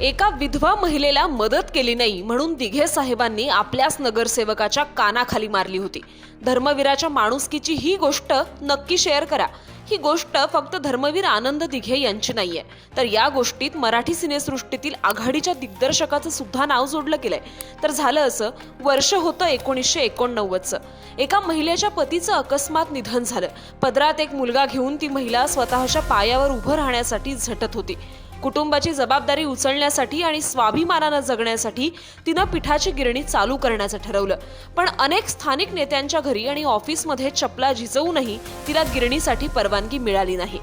एका विधवा महिलेला मदत केली नाही म्हणून दिघे साहेबांनी आपल्याच नगरसेवकाच्या कानाखाली मारली होती. धर्मवीराच्या माणुसकीची ही गोष्ट नक्की शेअर करा. ही गोष्ट फक्त धर्मवीर आनंद दिघे यांची नाहीये. तर या गोष्टीत मराठी सिनेसृष्टीतील आघाडीच्या दिग्दर्शकाचं सुद्धा नाव जोडलं गेलंय. तर झालं असं वर्ष होतं एकोणीसशे एकोणनव्वदचं. एका महिलेच्या पतीचं अकस्मात निधन झालं. पदरात एक मुलगा घेऊन ती महिला स्वतःच्या पायावर उभं राहण्यासाठी झटत होती. कुटुंबाची जबाबदारी उचलण्यासाठी आणि स्वाभिमानानं जगण्यासाठी तिनं पिठाची गिरणी चालू करण्याचं ठरवलं. पण अनेक स्थानिक नेत्यांच्या घरी आणि ऑफिसमध्ये चपला झिजवूनही तिला गिरणीसाठी परवानगी मिळाली नाही.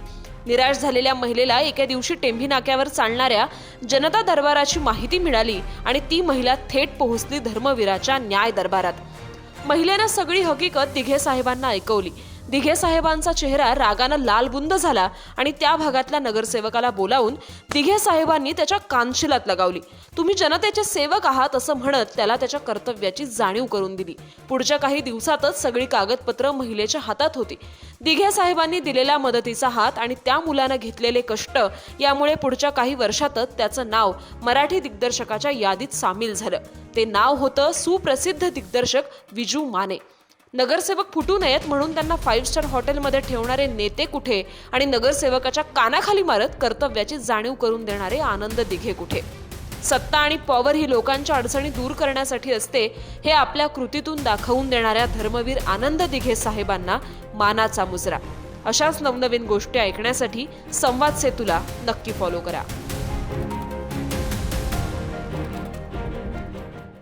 निराश झालेल्या महिलेला एके दिवशी टेंभी नाक्यावर चालणाऱ्या जनता दरबाराची माहिती मिळाली आणि ती महिला थेट पोहोचली धर्मवीराच्या न्याय दरबारात महिलेनं सगळी हकीकत दिघे साहेबांना ऐकवली. दिघे साहेबांचा चेहरा रागानं लालबुंद झाला आणि त्या भागातल्या नगरसेवकाला बोलावून दिघे साहेबांनी त्याच्या कानशिलात लगावली. तुम्ही जनतेचे सेवक आहात असं म्हणत त्याला त्याच्या कर्तव्याची जाणीव करून दिली. पुढच्या काही दिवसातच सगळी कागदपत्र महिलेच्या हातात होती. दिघे साहेबांनी दिलेल्या मदतीचा हात आणि त्या मुलानं घेतलेले कष्ट यामुळे पुढच्या काही वर्षातच त्याचं नाव मराठी दिग्दर्शकाच्या यादीत सामील झालं. ते नाव होतं सुप्रसिद्ध दिग्दर्शक विजू माने. नगरसेवक फुटू नयेत म्हणून त्यांना फाईव्ह स्टार हॉटेलमध्ये ठेवणारे नेते कुठे? आणि नगरसेवकाच्या कानाखाली मारत कर्तव्याची जाणीव करून देणारे आनंद दिघे कुठे? सत्ता आणि पॉवर ही लोकांच्या अडचणी दूर करण्यासाठी असते हे आपल्या कृतीतून दाखवून देणाऱ्या धर्मवीर आनंद दिघे साहेबांना मानाचा मुजरा. अशाच नवनवीन गोष्टी ऐकण्यासाठी संवाद सेतूला नक्की फॉलो करा.